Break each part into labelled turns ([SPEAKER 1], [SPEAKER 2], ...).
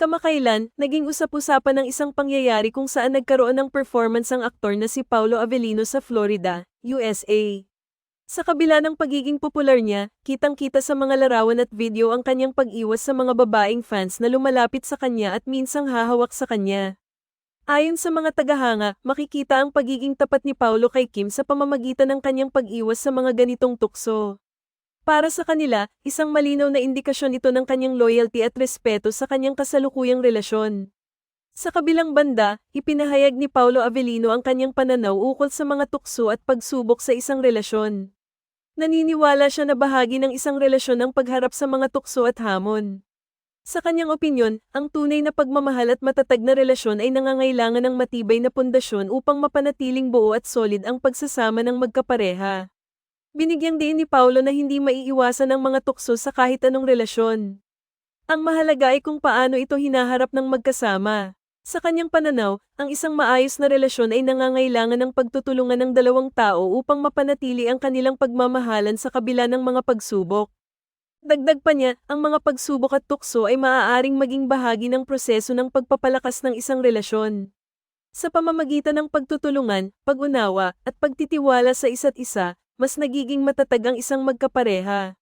[SPEAKER 1] Kamakailan, naging usap-usapan ng isang pangyayari kung saan nagkaroon ng performance ang aktor na si Paulo Avellino sa Florida, USA. Sa kabila ng pagiging popular niya, kitang-kita sa mga larawan at video ang kanyang pag-iwas sa mga babaeng fans na lumalapit sa kanya at minsang hahawak sa kanya. Ayon sa mga tagahanga, makikita ang pagiging tapat ni Paulo kay Kim sa pamamagitan ng kanyang pag-iwas sa mga ganitong tukso. Para sa kanila, isang malinaw na indikasyon ito ng kanyang loyalty at respeto sa kanyang kasalukuyang relasyon. Sa kabilang banda, ipinahayag ni Paulo Avellino ang kanyang pananaw ukol sa mga tukso at pagsubok sa isang relasyon. Naniniwala siya na bahagi ng isang relasyon ang pagharap sa mga tukso at hamon. Sa kanyang opinyon, ang tunay na pagmamahal at matatag na relasyon ay nangangailangan ng matibay na pundasyon upang mapanatiling buo at solid ang pagsasama ng magkapareha. Binigyang din ni Paulo na hindi maiiwasan ang mga tukso sa kahit anong relasyon. Ang mahalaga ay kung paano ito hinaharap ng magkasama. Sa kanyang pananaw, ang isang maayos na relasyon ay nangangailangan ng pagtutulungan ng dalawang tao upang mapanatili ang kanilang pagmamahalan sa kabila ng mga pagsubok. Dagdag pa niya, ang mga pagsubok at tukso ay maaaring maging bahagi ng proseso ng pagpapalakas ng isang relasyon. Sa pamamagitan ng pagtutulungan, pag-unawa, at pagtitiwala sa isa't isa, mas nagiging matatag ang isang magkapareha.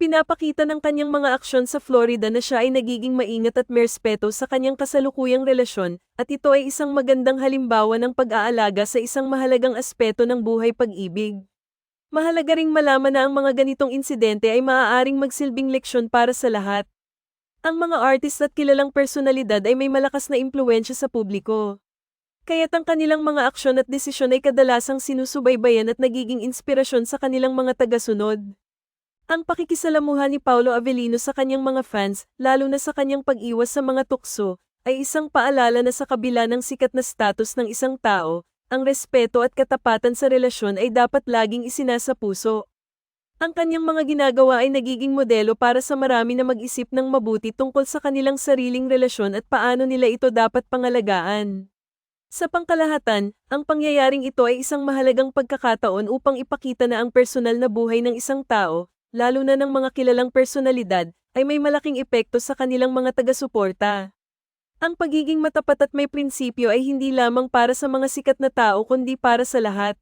[SPEAKER 1] Pinapakita ng kanyang mga aksyon sa Florida na siya ay nagiging maingat at merespeto sa kanyang kasalukuyang relasyon, at ito ay isang magandang halimbawa ng pag-aalaga sa isang mahalagang aspeto ng buhay pag-ibig. Mahalaga ring malaman na ang mga ganitong insidente ay maaaring magsilbing leksyon para sa lahat. Ang mga artist at kilalang personalidad ay may malakas na impluensya sa publiko. Kaya't ang kanilang mga aksyon at desisyon ay kadalasang sinusubaybayan at nagiging inspirasyon sa kanilang mga tagasunod. Ang pakikisalamuha ni Paulo Avellino sa kanyang mga fans, lalo na sa kanyang pag-iwas sa mga tukso, ay isang paalala na sa kabila ng sikat na status ng isang tao, ang respeto at katapatan sa relasyon ay dapat laging isinasa puso. Ang kanyang mga ginagawa ay nagiging modelo para sa marami na mag-isip ng mabuti tungkol sa kanilang sariling relasyon at paano nila ito dapat pangalagaan. Sa pangkalahatan, ang pangyayaring ito ay isang mahalagang pagkakataon upang ipakita na ang personal na buhay ng isang tao, lalo na ng mga kilalang personalidad, ay may malaking epekto sa kanilang mga taga-suporta. Ang pagiging matapat at may prinsipyo ay hindi lamang para sa mga sikat na tao kundi para sa lahat.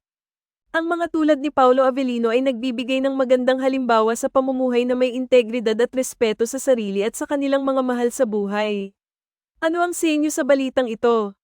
[SPEAKER 1] Ang mga tulad ni Paulo Avellino ay nagbibigay ng magandang halimbawa sa pamumuhay na may integridad at respeto sa sarili at sa kanilang mga mahal sa buhay. Ano ang sa inyo sa balitang ito?